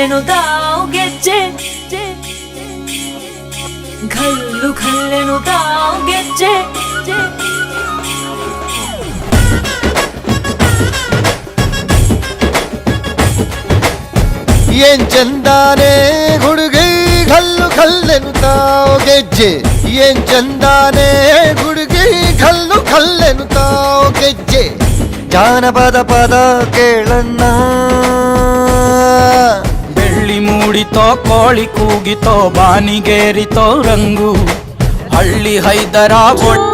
ghallenu dao gecce Ghallu ghallenu dao gecce ಏನ್ ಚಂದಾನೆ ಹುಡುಗಿ ಘಲ್ಲು ಖಲ್ಲೆನು ತಾವು ಗೆಜ್ಜೆ ಏನ್ ಚಂದಾನೆ ಹುಡುಗಿ ಘಲ್ಲು ಖಲ್ಲೆನು ತಾವು ಗೆಜ್ಜೆ ಜಾನಪದ ಪದ ಕೇಳಣ್ಣ ನುಡಿತೋ ಕೋಳಿ ಕೂಗಿತೋ ಬಾನಿಗೇರಿತೋ ರಂಗು. ಹಳ್ಳಿ ಹೈದರಾಬಾದ್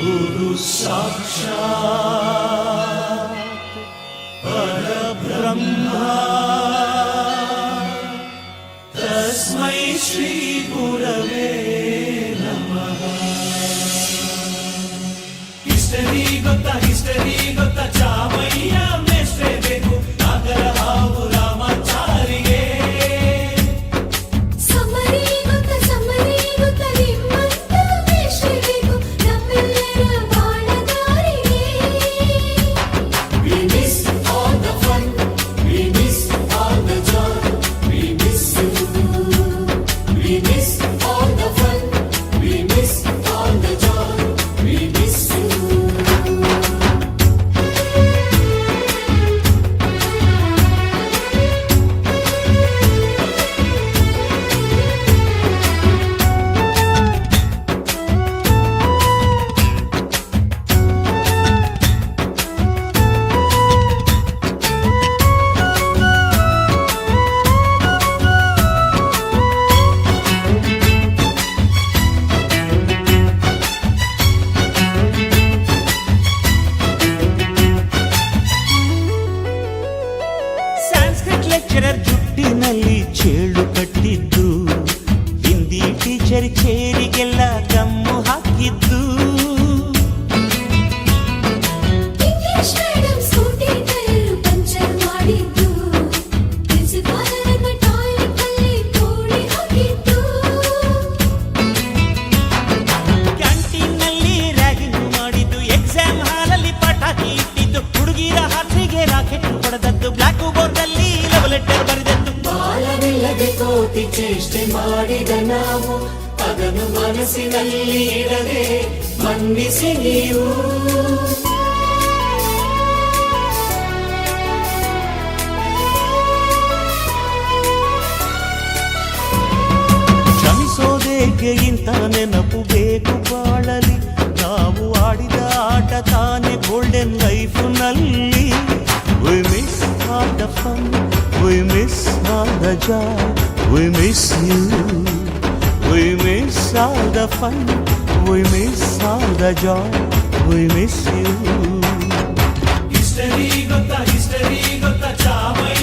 గురు సాక్షా పరబ్రహ్మ. తస్మై శ్రీ గురవే నమ. హిస్టరీ గత హిస్టరీ గత ಕ್ಯಾಂಟೀನಲ್ಲಿ ಚೇಳು ಅದನ್ನು ಮನಸ್ಸಿನಲ್ಲಿ ಇಡದೆ ಮನ್ನಿಸಿ ನೀವು ಕ್ಷಮಿಸೋದೇಗೆ ಇಂಥ ನೆನಪು ಬೇಕು ಬಾಳಲಿ ನಾವು ಆಡಿದ ಆಟ ತಾನೇ golden ಲೈಫ್ನಲ್ಲಿ We miss all the fun, we miss all the joy, we miss you. We miss all the fun, we miss all the joy, we miss you. History gotta, history gotta,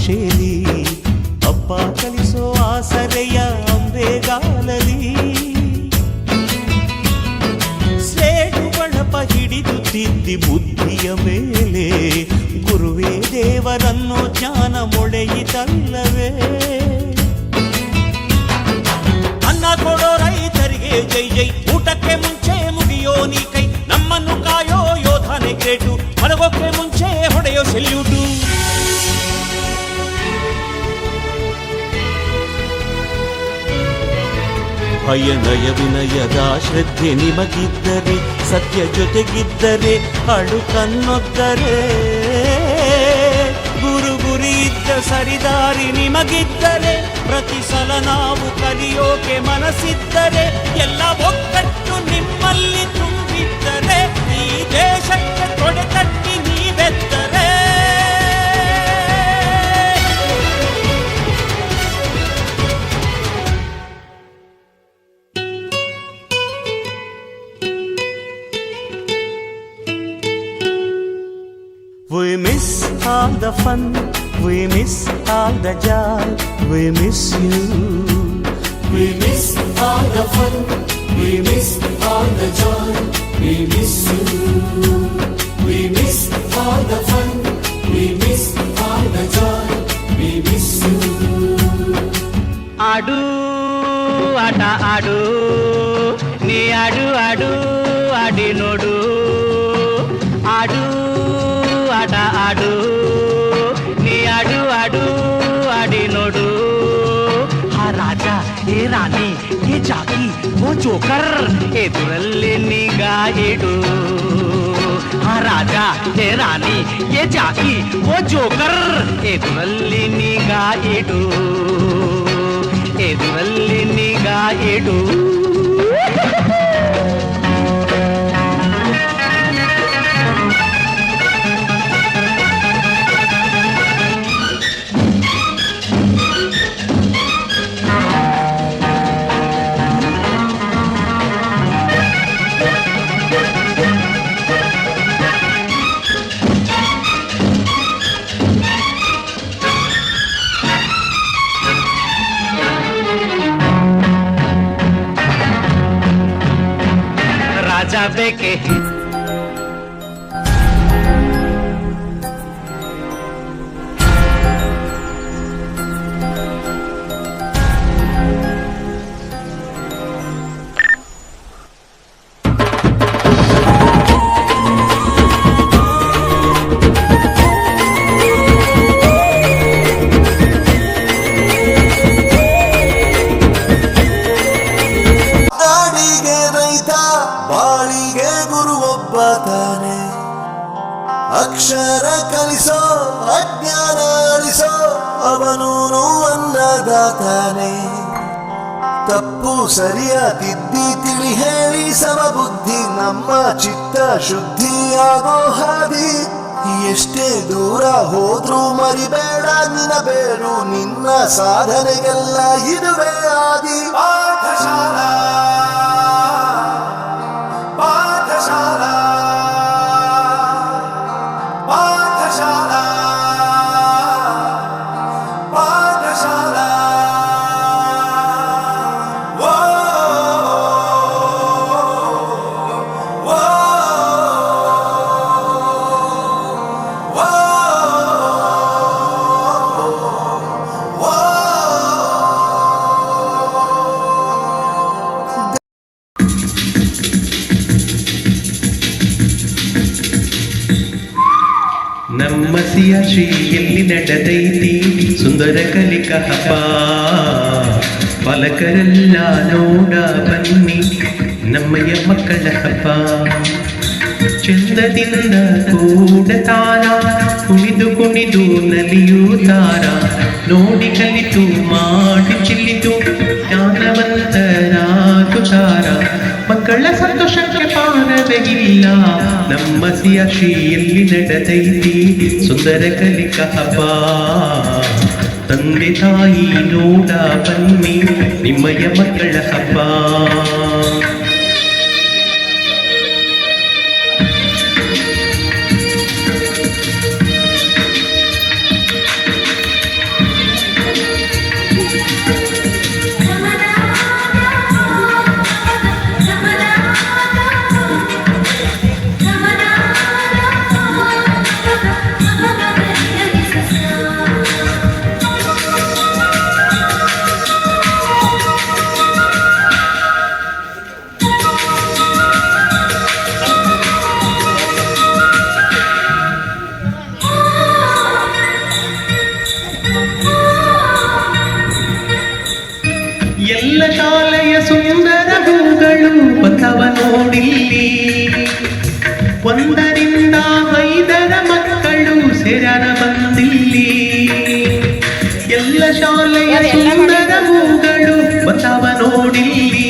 ಮಾತೃಭಾಷೆಯಲ್ಲಿ ಅಪ್ಪ ಕಲಿಸೋ ಆಸರೆಯ ಅಂಬೆಗಾಲಲಿ ಸೇಡು ಬಳಪ ಹಿಡಿದು ತಿದ್ದಿ ಬುದ್ಧಿಯ ಮೇಲೆ ಗುರುವೇ ದೇವರನ್ನು ಜ್ಞಾನ ಮೊಳೆಯಿತಲ್ಲವೇ ಅನ್ನ ಕೊಡೋ ರೈತರಿಗೆ ಜೈ ಜೈ ಊಟಕ್ಕೆ ಮುಂಚೆ ಮುಗಿಯೋ ನೀ ಕೈ ನಮ್ಮನ್ನು ಕಾಯೋ ಯೋಧನೆ ಗ್ರೇಟು ಮಲಗೋಕೆ ಮುಂಚೆ ಹೊಡೆಯೋ ಸೆಲ್ಯೂಟು ಭಯ ನಯ ವಿನಯದ ಶ್ರದ್ಧೆ ನಿಮಗಿದ್ದರೆ, ಸತ್ಯ ಜೊತೆಗಿದ್ದರೆ ಅಳು ಕನ್ನೊದ್ದರೆ ಗುರು ಗುರಿ ಇದ್ದ ಸರಿದಾರಿ ನಿಮಗಿದ್ದರೆ, ಪ್ರತಿ ಸಲ ನಾವು ಕಲಿಯೋಕೆ ಮನಸ್ಸಿದ್ದರೆ, ಎಲ್ಲ ಒಗ್ಗಟ್ಟು ನಿಮ್ಮಲ್ಲಿ ತುಂಬಿದ್ದರೆ, ಈ ದೇಶಕ್ಕೆ ತೊಡೆ fun. We miss all the joy. We miss you. We miss all the fun. We miss all the joy. We miss you. We miss all the fun. We miss all the joy. We miss you. ఆడు ఆట adu, నీ adu, adu, ఆడినోడు adu, ఆట adu. हाँ रानी ये जाकी वो चोकर ए दुरल्ले निगाहिडो। एडो राजा ये रानी, ये जाकी वो चोकर ए दुरल्ले निगाहिडो। ए दुरल्ले एडो que ಬಾಳಿಗೆ ಒಬ್ಬ ತಾನೆ ಅಕ್ಷರ ಕಲಿಸೋ, ಅಜ್ಞಾನ ಅಳಿಸೋ, ಅವನು ತಾನೆ ತಪ್ಪು ಸರಿಯ ತಿದ್ದಿ ತಿಳಿ ಹೇಳಿ ಸಮಬುದ್ಧಿ, ನಮ್ಮ ಚಿತ್ತ ಶುದ್ಧಿಯಾಗೋ ಹಾದಿ. ಎಷ್ಟೇ ದೂರ ಹೋದ್ರೂ ಮರಿಬೇಡ, ನಿನಬೇಡು, ನಿನ್ನ ಸಾಧನೆಗೆಲ್ಲ ಇದುವೇ ಆದಿ. ನಮ್ಮ ಸಿಯಾಶ್ರೀಯಲ್ಲಿ ನಡೆದೈತಿ ಸುಂದರ ಕಲಿಕ ಹಬ್ಬ ಪಾಲಕರೆಲ್ಲ ನೋಡ ಬನ್ನಿ ನಮ್ಮಯ್ಯ ಮಕ್ಕಳ ಹಬ್ಬ ಚಂದದಿಂದ ಕೂಡತಾರ ಕುಣಿದು ಕುಣಿದು ನಲಿಯುತ್ತಾರ ನೋಡಿ ಕಲಿತು ಮಾಡಿ ಚಿಲ್ಲಿತು ಇಲ್ಲ ನಮ್ಮ ಸಿಯಾಶ್ರೀಯಲ್ಲಿ ನಡೆದೈತಿ ಸುಂದರ ಕಲಿಕ ಹಬ್ಬ. ತಂದೆ ತಾಯಿ ನೋಡ ಬನ್ನಿ ನಿಮ್ಮಯ ಮಕ್ಕಳ ಹಬ್ಬ. ಶಾಲೆಯ ಸುಂದರ ಹೂಗಳು ಬಸವ ನೋಡಿಲ್ಲಿ.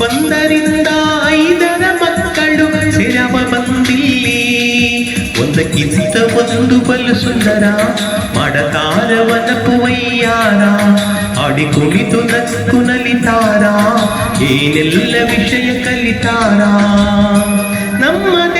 ಒಂದರಿಂದ ಐದರ ಮಕ್ಕಳು ಸಿರವ ಬಂದಿಲ್ಲಿ. ಒಂದಕ್ಕಿಂತ ಒಂದು ಬಲು ಸುಂದರ ಮಾಡತಾರವನ ಪುವಯ್ಯಾರ ಆಡಿ ಕುಳಿತು ನಕ್ಕು ನಲಿತಾರ ಏನೆಲ್ಲ ವಿಷಯ ಕಲಿತಾರ. ನಮ್ಮ